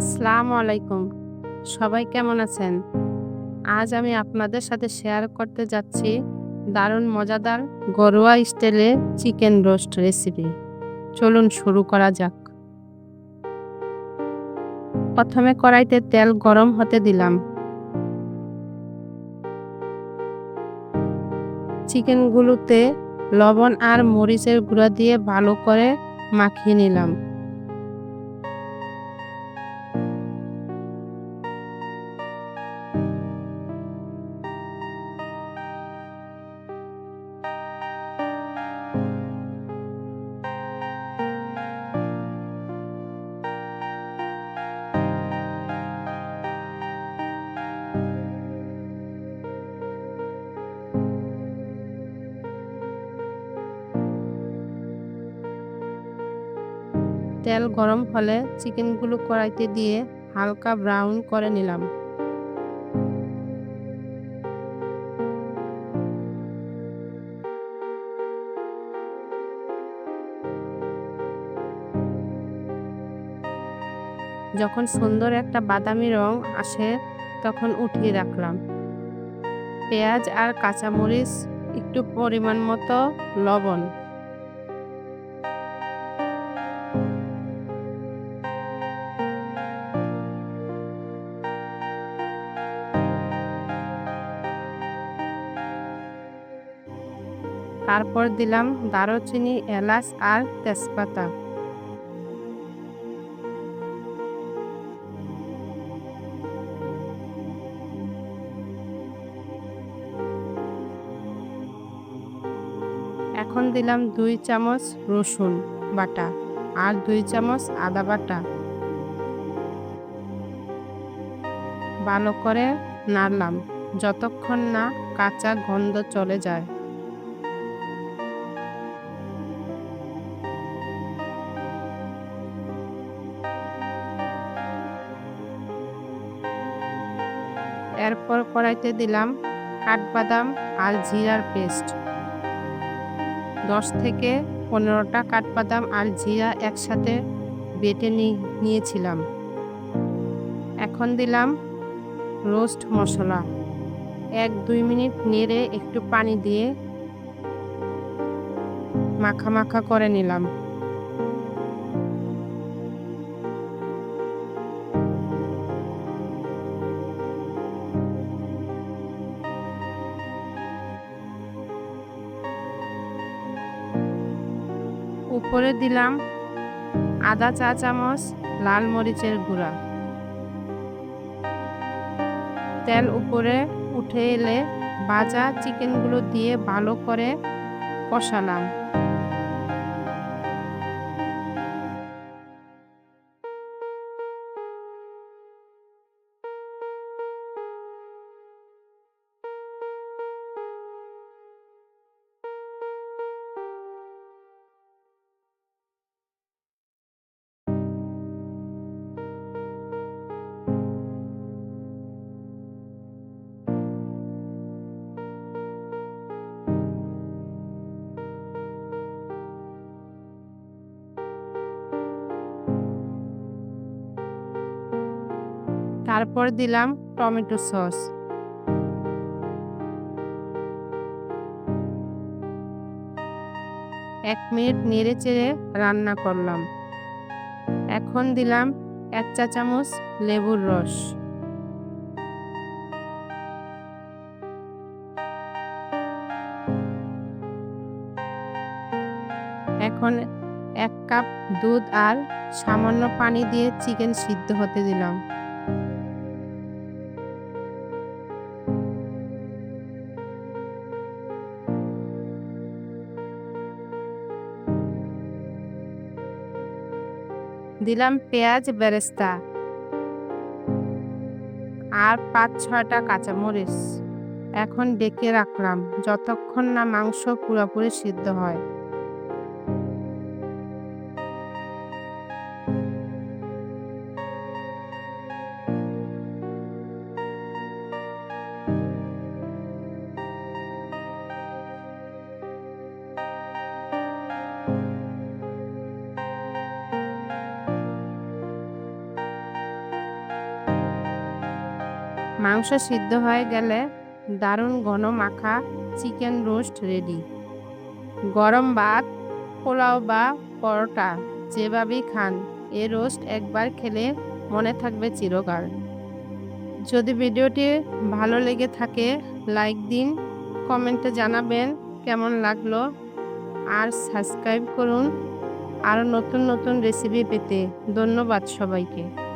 আসসালামু আলাইকুম। সবাই কেমন আছেন? আজ আমি আপনাদের সাথে শেয়ার করতে যাচ্ছি দারুণ মজাদার ঘরোয়া স্টাইলে চিকেন রোস্ট রেসিপি চলুন শুরু করা যাক। প্রথমে কড়াইতে তেল গরম হতে দিলাম। চিকেনগুলোতে লবণ আর মরিচের গুঁড়া দিয়ে ভালো করে মাখিয়ে নিলাম। তেল গরম হলে চিকেনগুলো কড়াইতে দিয়ে হালকা ব্রাউন করে নিলাম। যখন সুন্দর একটা বাদামি রং আসে, তখন উঠিয়ে রাখলাম। পেঁয়াজ আর কাঁচামরিচ, একটু পরিমাণ মতো লবণ। তারপর দিলাম দারুচিনি, এলাচ আর তেজপাতা। এখন দিলাম দুই চামচ রসুন বাটা আর দুই চামচ আদা বাটা। ভালো করে নাড়লাম, যতক্ষণ না কাঁচা গন্ধ চলে যায়। এরপর কড়াইতে দিলাম কাঠবাদাম আর জিরার পেস্ট। দশ থেকে পনেরোটা কাঠবাদাম আর জিরা একসাথে বেটে নিয়েছিলাম। এখন দিলাম রোস্ট মশলা। এক, দুই মিনিট নেড়ে একটু পানি দিয়ে মাখা মাখা করে নিলাম। উপরে দিলাম আদা চা চামচ, লাল মরিচের গুঁড়া। তেল উপরে উঠে এলে ভাজা চিকেনগুলো দিয়ে ভালো করে কষালাম। তারপর দিলাম টমেটো সস। এক মিনিট নেড়ে চেড়ে রান্না করলাম। এখন দিলাম এক চা চামচ লেবুর রস। এখন এক কাপ দুধ আর সামান্য পানি দিয়ে চিকেন সিদ্ধ হতে দিলাম। দিলাম পেঁয়াজ বেরেস্তা আর পাঁচ, ছয়টা কাঁচামরিচ। এখন ডেকে রাখলাম, যতক্ষণ না মাংস পুরোপুরি সিদ্ধ হয়। মাংস সিদ্ধ হয়ে গেলে দারুণ ঘন মাখা চিকেন রোস্ট রেডি। গরম ভাত, পোলাও বা পরোটা যেভাবেই খান, এ রোস্ট একবার খেলে মনে থাকবে চিরকাল। যদি ভিডিওটি ভালো লেগে থাকে, লাইক দিন, কমেন্টে জানাবেন কেমন লাগল। আর সাবস্ক্রাইব করুন। আরও নতুন নতুন রেসিপি পেতে ধন্যবাদ সবাইকে।